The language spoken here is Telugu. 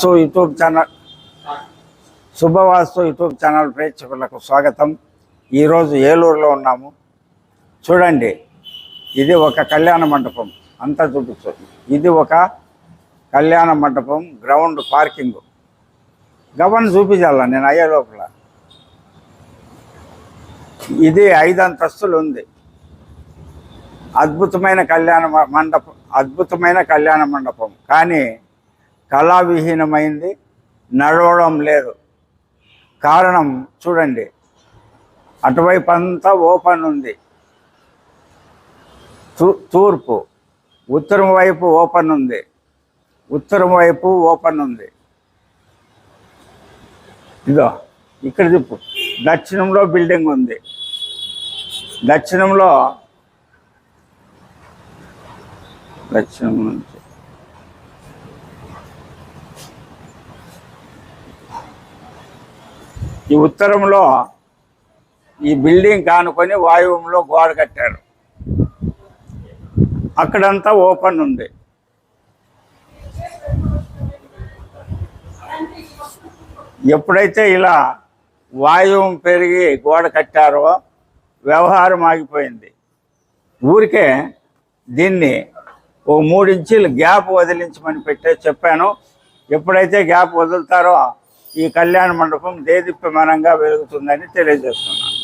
So YouTube channel Shubhavastu YouTube channel ప్రేక్షకులకు స్వాగతం. ఈరోజు ఏలూరులో ఉన్నాము. చూడండి ఇది ఒక కళ్యాణ మండపం. అంతా చూపించు ఇది ఒక కళ్యాణ మండపం గ్రౌండ్ పార్కింగ్. గవర్న చూపించాల? నేను అయ్యే లోపల. ఇది ఐదు అంతస్తులు ఉంది. అద్భుతమైన కళ్యాణ మ- మండపం అద్భుతమైన కళ్యాణ మండపం. కానీ కళావిహీనమైంది నడవడం లేదు. కారణం చూడండి. అటువైపు అంతా ఓపెన్ ఉంది. తూ- తూర్పు. ఉత్తరం వైపు ఓపెన్ ఉంది. ఉత్తరం వైపు ఓపెన్ ఉంది. ఇదో ఇక్కడ చెప్పు దక్షిణంలో బిల్డింగ్ ఉంది. దక్షిణంలో దక్షిణం నుంచి ఈ ఉత్తరంలో ఈ బిల్డింగ్ కానుకొని వాయువులో గోడ కట్టారు. అక్కడంతా ఓపెన్ ఉంది. ఎప్పుడైతే ఇలా వాయువు పెరిగి గోడ కట్టారో వ్యవహారం ఆగిపోయింది. ఊరికే దీన్ని ఓ మూడించీలు గ్యాప్ వదిలించమని పెట్టే చెప్పాను. ఎప్పుడైతే గ్యాప్ వదులుతారో ఈ కళ్యాణ మండపం దేదీప్యమానంగా వెలుగుతుందని తెలియజేస్తున్నాను.